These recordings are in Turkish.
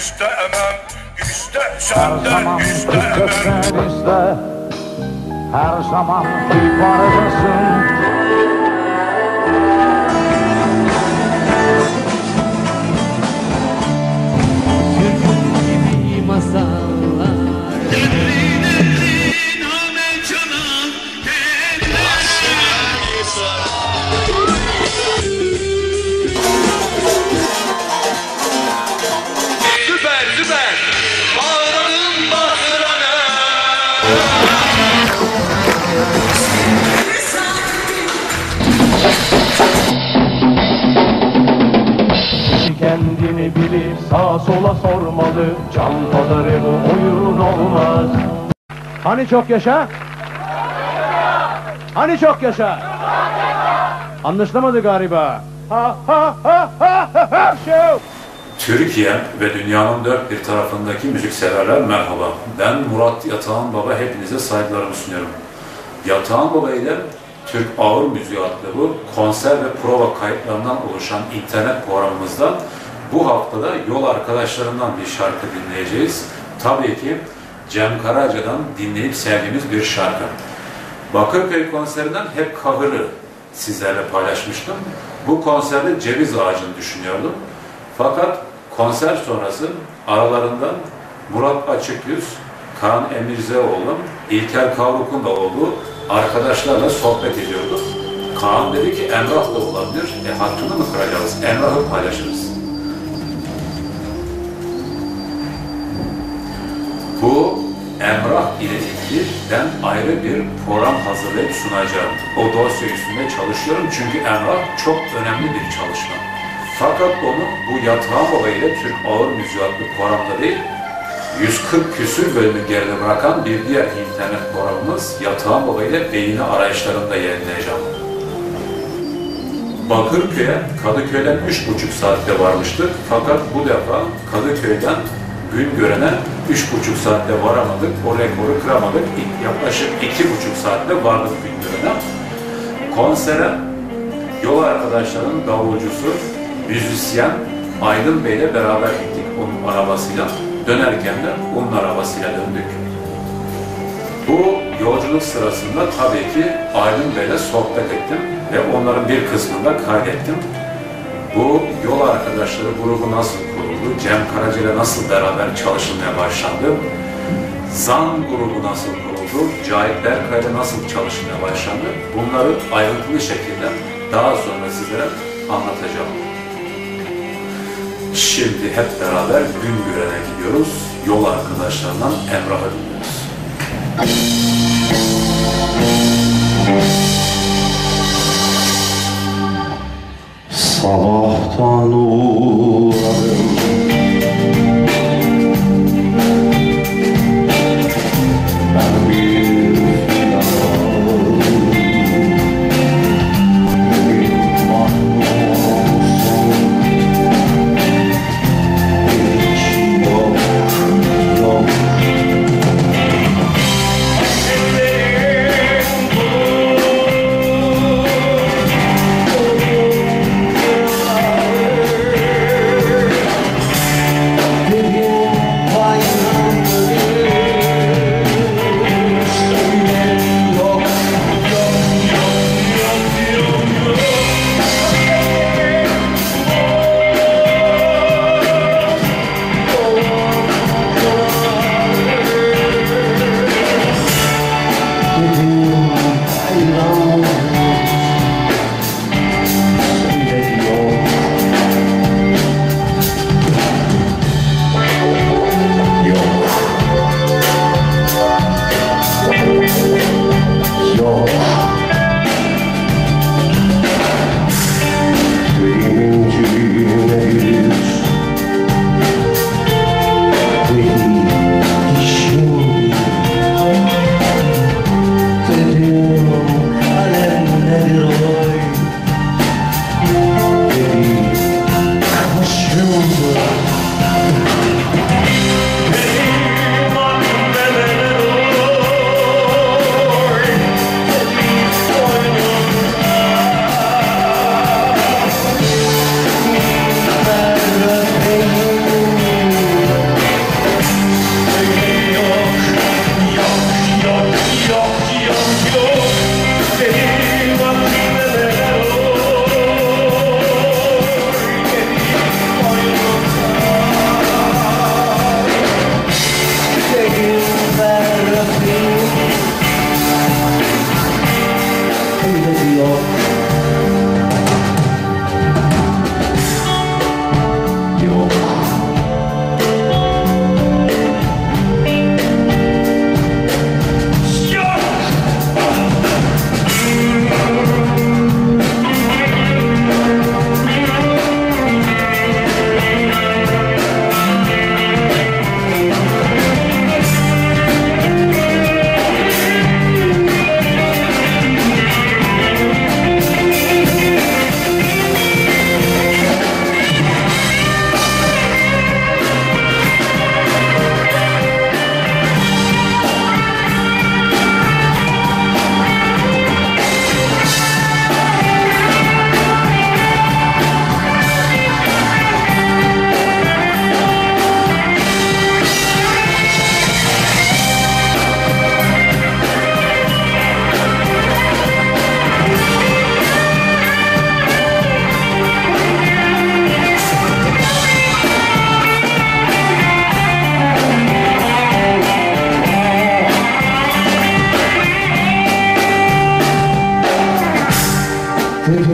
istemem zaman de istemem iste Her zaman kibarcasın gibi Hani çok yaşa? Hani çok yaşa? Anlaşılamadı galiba. Ha ha. Türkiye ve dünyanın dört bir tarafındaki müzikseverler merhaba. Ben Murat Yatağan Baba hepinize saygılarımı sunuyorum. Yatağan Baba ile Türk Ağır Müziği adlı bu konser ve prova kayıtlarından oluşan internet programımızda bu haftada yol arkadaşlarından bir şarkı dinleyeceğiz. Tabii ki Cem Karaca'dan dinleyip sevdiğimiz bir şarkı. Bakırköy konserinden hep kahırı sizlerle paylaşmıştım. Bu konserde ceviz ağacını düşünüyordum. Fakat konser sonrası aralarından Murat Açıkyüz, Kaan Emirzeoğlu, İlker Kavruk'un da olduğu arkadaşlarla sohbet ediyorduk. Kaan dedi ki Emrah da olabilir. E hakkını mı kıracağız? Emrah'ı paylaşırız. Ben ayrı bir program hazırlayıp sunacağım. O dosya üstünde çalışıyorum çünkü Emrah çok önemli bir çalışma. Fakat onu bu Yatağan Baba ile Türk Ağır Müziği adlı programda değil, 140 küsür bölümü geride bırakan bir diğer internet programımız Yatağan Baba ile Beyni Arayışlarında yayınlayacağım. Bakırköy'e Kadıköy'den üç buçuk saatte varmıştık. Fakat bu defa Kadıköy'den Güngören'e üç buçuk saatte varamadık. O rekoru kıramadık. Yaklaşık iki buçuk saatte vardık Güngören'e. Konsere yol arkadaşlarının davulcusu, müzisyen Aydın Bey'le beraber gittik onun arabasıyla. Dönerken de onun arabasıyla döndük. Bu yolculuk sırasında tabii ki Aydın Bey'le sohbet ettim ve onların bir kısmını da kaydettim. Bu yol arkadaşları grubu nasıl kuruldu, Cem Karaca ile nasıl beraber çalışılmaya başlandı, Zan grubu nasıl kuruldu, Cahit Berkay ile nasıl çalışmaya başlandı, bunları ayrıntılı şekilde daha sonra sizlere anlatacağım. Şimdi hep beraber Güngören'e gidiyoruz. Yol arkadaşlarından Emrah'ı dinliyoruz. no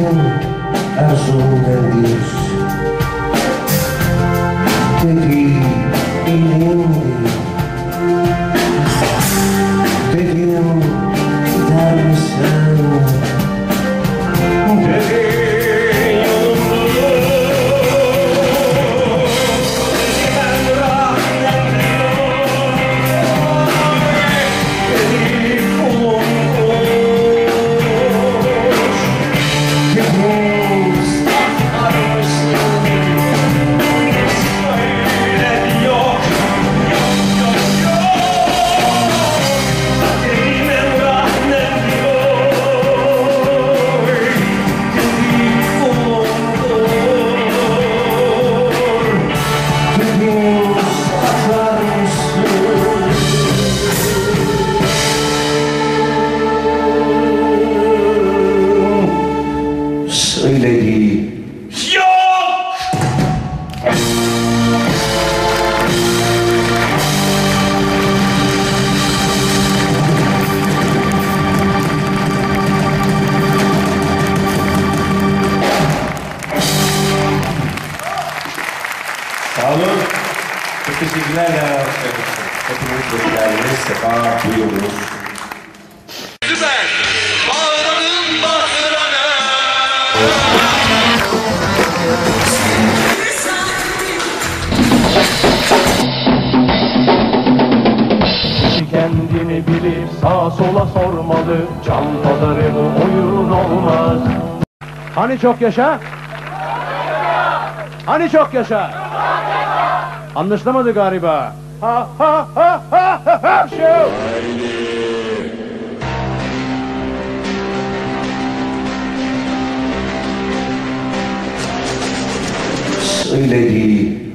a su gran Dios. Söyledi Sağ olun. Çok teşekkürler. Hepiniz hoş geldiniz. Sefa buyurunuz. Sola sormalı Can pazarı bu oyun olmaz Hani çok yaşa? Hani çok yaşa? Anlaşılamadı galiba. Ha ha ha ha ha ha show. Söyledi